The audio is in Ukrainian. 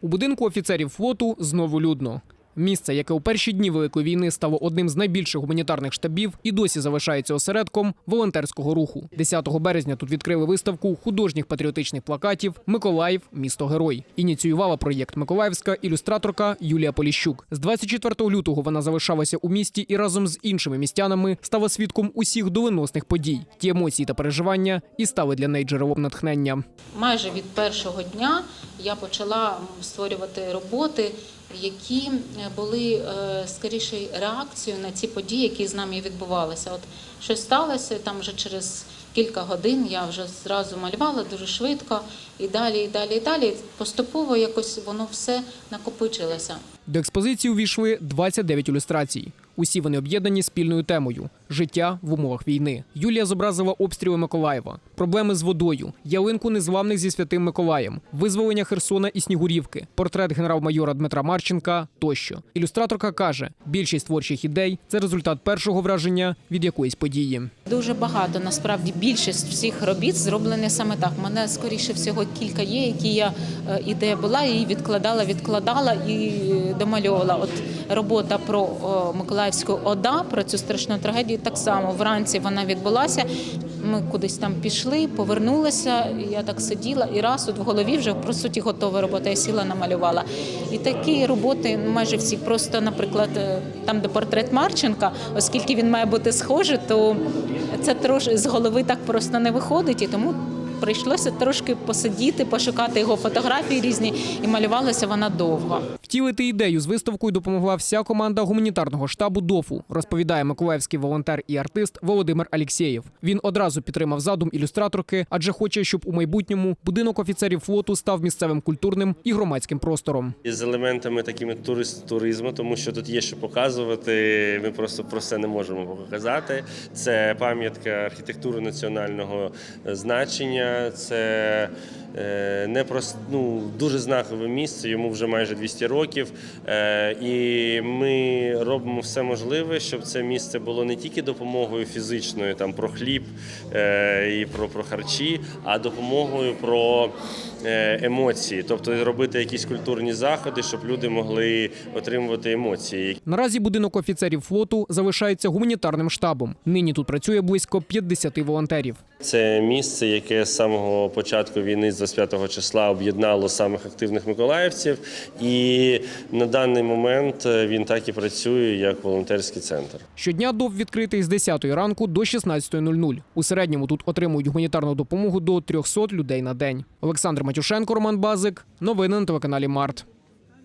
У будинку офіцерів флоту знову людно. Місце, яке у перші дні Великої війни стало одним з найбільших гуманітарних штабів, і досі залишається осередком волонтерського руху. 10 березня тут відкрили виставку художніх патріотичних плакатів Миколаїв місто герой. Ініціювала проєкт Миколаївська ілюстраторка Юлія Поліщук. З 24 лютого вона залишалася у місті і разом з іншими містянами стала свідком усіх доленосних подій. Ті емоції та переживання і стали для неї джерелом натхнення. майже від першого дня я почала створювати роботи, які е, були е, скоріше реакцією на ці події, які з нами відбувалися. От щось сталося, там вже через кілька годин я вже зразу малювала дуже швидко, і далі, і далі, і далі. Поступово якось воно все накопичилося. До експозиції увійшли 29 ілюстрацій. Усі вони об'єднані спільною темою життя в умовах війни. Юлія зобразила обстріли Миколаєва, проблеми з водою, ялинку незламних зі святим Миколаєм, визволення Херсона і Снігурівки, портрет генерал-майора Дмитра Марченка тощо. Ілюстраторка каже, більшість творчих ідей це результат першого враження від якоїсь події. Дуже багато насправді більшість всіх робіт зроблені саме так. Мене скоріше всього кілька є, які я е, ідея була і відкладала, відкладала і е, домальовувала. От робота про о, Миколаївську ОДА, про цю страшну трагедію. Так само вранці вона відбулася. Ми кудись там пішли, повернулися. Я так сиділа і раз от в голові вже по суті готова робота. Я сіла, намалювала. І такі роботи майже всі. Просто, наприклад, е, там, де портрет Марченка, оскільки він має бути схожий, то це трошки з голови так просто не виходить, і тому прийшлося трошки посидіти, пошукати його фотографії різні, і малювалася вона довго. Втілити ідею з виставкою допомогла вся команда гуманітарного штабу ДОФу, розповідає миколаївський волонтер і артист Володимир Алєксєєв. Він одразу підтримав задум ілюстраторки, адже хоче, щоб у майбутньому будинок офіцерів флоту став місцевим культурним і громадським простором. з елементами такими туризму, тому що тут є що показувати. Ми просто про це не можемо показати. Це пам'ятка архітектури національного значення. Це е, не прос- ну, дуже знакове місце. Йому вже майже 200 років. Е, І ми робимо все можливе, щоб це місце було не тільки допомогою фізичною, там про хліб е, і про, про харчі, а допомогою про е, емоції, тобто робити якісь культурні заходи, щоб люди могли отримувати емоції. Наразі будинок офіцерів флоту залишається гуманітарним штабом. Нині тут працює близько 50 волонтерів. Це місце, яке з самого початку війни, з 25 числа, об'єднало самих активних миколаївців, і на даний момент е, він так і працює як волонтерський центр. Щодня ДОВ відкритий з 10 ранку до 16.00. У середньому тут отримують гуманітарну допомогу до 300 людей на день. Олександр Матюшенко, Роман Базик. Новини на телеканалі Март.